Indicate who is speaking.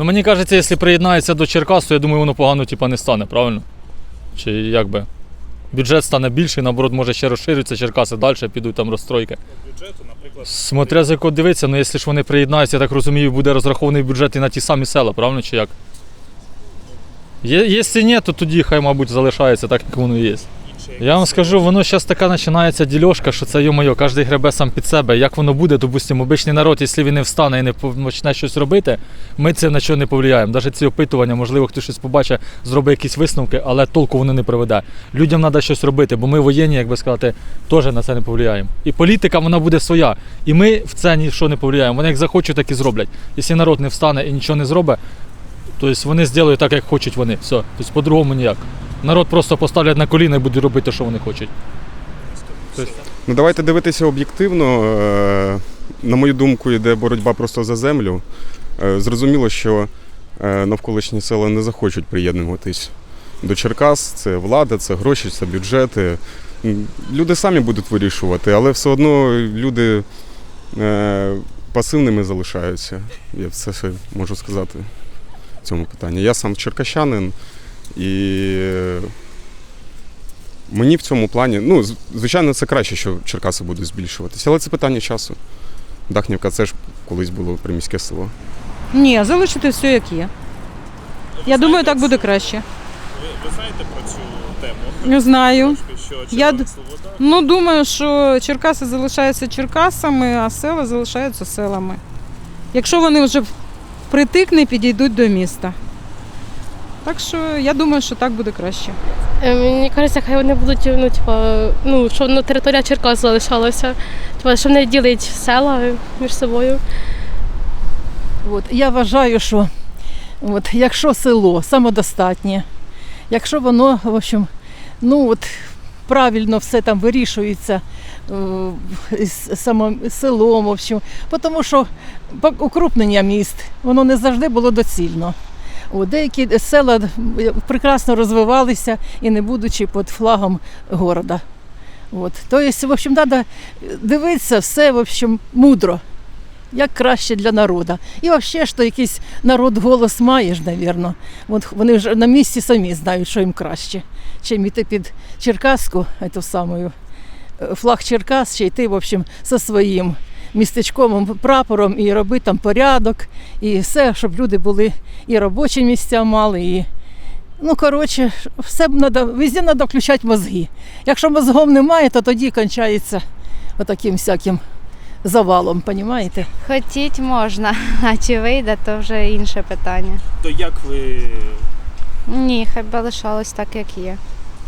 Speaker 1: Ну мені кажеться, якщо приєднається до Черкас, то я думаю, воно погано типа, не стане, правильно? Чи як би? Бюджет стане більший, наоборот, може ще розширюється, Черкаси далі підуть там розстройки.
Speaker 2: бюджету, наприклад,
Speaker 1: Смотря за кого дивитися, ну якщо ж вони приєднаються, я так розумію, буде розрахований бюджет і на ті самі села, правильно чи як? Є, якщо ні, то тоді хай, мабуть, залишається так, як воно і є. Я вам скажу, воно зараз така починається дільошка, що це йо-моє, кожен гребе сам під себе. Як воно буде, допустимо, обичний народ, якщо він не встане і не почне щось робити, ми це на що не повлияємо. Навіть ці опитування, можливо, хтось щось побачить, зробить якісь висновки, але толку воно не приведе. Людям треба щось робити, бо ми воєнні, як би сказати, теж на це не повлияємо. І політика вона буде своя. І ми в це нічого не повлияємо. Вони як захочуть, так і зроблять. Якщо народ не встане і нічого не зробить, то вони зроблять так, як хочуть вони. Все. Тобто по-другому ніяк. Народ просто поставлять на коліна і буде робити, що вони хочуть.
Speaker 3: Ну давайте дивитися об'єктивно. Е, На мою думку, йде боротьба просто за землю. Е, Зрозуміло, що е, навколишні села не захочуть приєднуватись до Черкас. Це влада, це гроші, це бюджети. Люди самі будуть вирішувати, але все одно люди пасивними залишаються. Я все можу сказати в цьому питанні. Я сам черкащанин і. Мені в цьому плані, ну, звичайно, це краще, що Черкаси будуть збільшуватися, але це питання часу. Дахнівка це ж колись було приміське село.
Speaker 4: Ні, залишити все як є. Я думаю, так буде краще.
Speaker 2: Ви, ви знаєте про цю тему?
Speaker 4: Не знаю.
Speaker 2: Трошки, що
Speaker 4: Я Ну, думаю, що Черкаси залишаються Черкасами, а села залишаються селами. Якщо вони вже впритик не підійдуть до міста. Так що я думаю, що так буде краще.
Speaker 5: Е, Мені кажеться, хай вони будуть, ну, типа, ну, щоб ну, територія Черкас залишалася. Типа, щоб не ділить села між собою.
Speaker 6: От, я вважаю, що от, якщо село самодостатнє, якщо воно, в общем, ну от правильно все там вирішується е, з самим селом, в общем, тому що укрупнення міст, воно не завжди було доцільно. От, деякі села прекрасно розвивалися і не будучи під флагом города. От. Тобто, в общем, треба дивитися все в общем, мудро як краще для народу. І взагалі, що якийсь народ голос має ж, навірно. От вони вже на місці самі знають, що їм краще. Чим йти під Черкаску, самою, е, флаг Черкас, чи йти, в общем, зі своїм містечковим прапором і робити там порядок, і все, щоб люди були і робочі місця мали, і Ну, коротше, все б надо, везде треба включати мозги. Якщо мозгов немає, то тоді кончається отаким всяким завалом, розумієте?
Speaker 7: Хотіть можна, а чи вийде, то вже інше питання.
Speaker 2: то як ви
Speaker 7: Ні, хай би лишалось так, як є.